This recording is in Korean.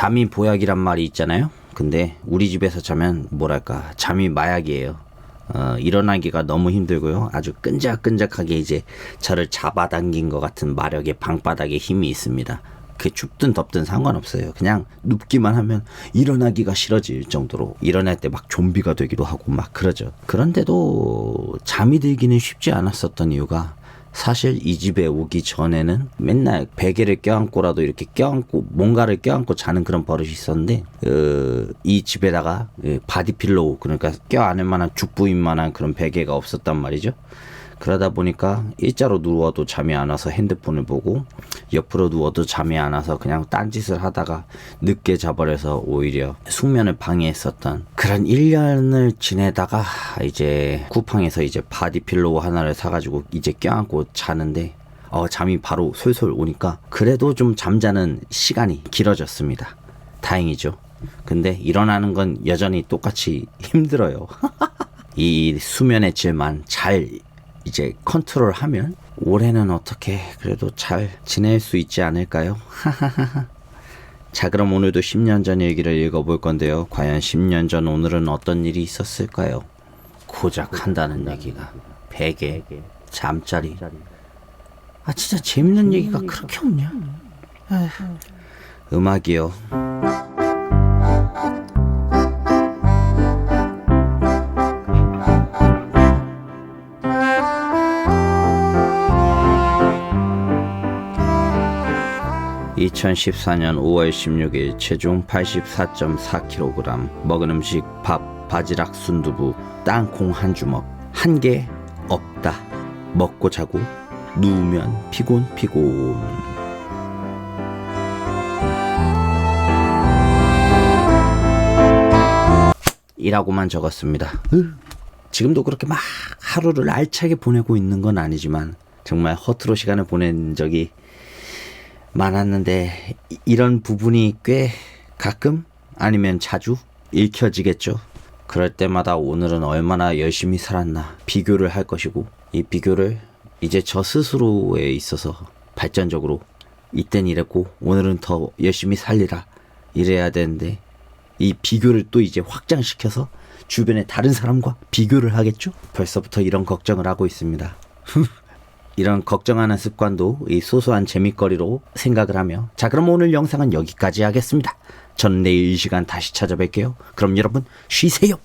잠이 보약이란 말이 있잖아요. 근데 우리 집에서 자면 뭐랄까 잠이 마약이에요. 어, 일어나기가 너무 힘들고요. 아주 끈적끈적하게 이제 저를 잡아당긴 것 같은 마력의 방바닥에 힘이 있습니다. 그 춥든 덥든 상관없어요. 그냥 눕기만 하면 일어나기가 싫어질 정도로 일어날 때 막 좀비가 되기도 하고 막 그러죠. 그런데도 잠이 들기는 쉽지 않았었던 이유가 사실 이 집에 오기 전에는 맨날 베개를 껴안고라도 이렇게 껴안고 뭔가를 껴안고 자는 그런 버릇이 있었는데 어, 이 집에다가 예, 바디필로우 그러니까 껴안을 만한 죽부인 만한 그런 베개가 없었단 말이죠. 그러다 보니까 일자로 누워도 잠이 안 와서 핸드폰을 보고 옆으로 누워도 잠이 안 와서 그냥 딴짓을 하다가 늦게 자버려서 오히려 숙면을 방해했었던 그런 1년을 지내다가 이제 쿠팡에서 이제 바디필로우 하나를 사가지고 이제 껴안고 자는데 어, 잠이 바로 솔솔 오니까 그래도 좀 잠자는 시간이 길어졌습니다. 다행이죠. 근데 일어나는 건 여전히 똑같이 힘들어요. 이 수면의 질만 잘 이제 컨트롤하면 올해는 어떻게 그래도 잘 지낼 수 있지 않을까요? 자 그럼 오늘도 10년 전 일기를 읽어볼 건데요. 과연 10년 전 오늘은 어떤 일이 있었을까요? 고작 한다는 얘기가 베개, 잠자리. 아 진짜 재밌는 얘기가 그렇게 없냐? 에휴. 음악이요. (2014년 5월 16일) 체중 (84.4kg) 먹은 음식 밥 바지락 순두부 땅콩 한 주먹 한 개 없다 먹고 자고 누우면 피곤 피곤 이라고만 적었습니다. 지금도 그렇게 막 하루를 알차게 보내고 있는 건 아니지만 정말 허투루 시간을 보낸 적이 많았는데 이- 이런 부분이 꽤 가끔 아니면 자주 읽혀지겠죠. 그럴 때마다 오늘은 얼마나 열심히 살았나 비교를 할 것이고 이 비교를 이제 저 스스로에 있어서 발전적으로 이땐 이랬고 오늘은 더 열심히 살리라 이래야 되는데 이 비교를 또 이제 확장시켜서 주변의 다른 사람과 비교를 하겠죠? 벌써부터 이런 걱정을 하고 있습니다. 이런 걱정하는 습관도 이 소소한 재밌거리로 생각을 하며 자 그럼 오늘 영상은 여기까지 하겠습니다. 전 내일 이 시간 다시 찾아뵐게요. 그럼 여러분 쉬세요.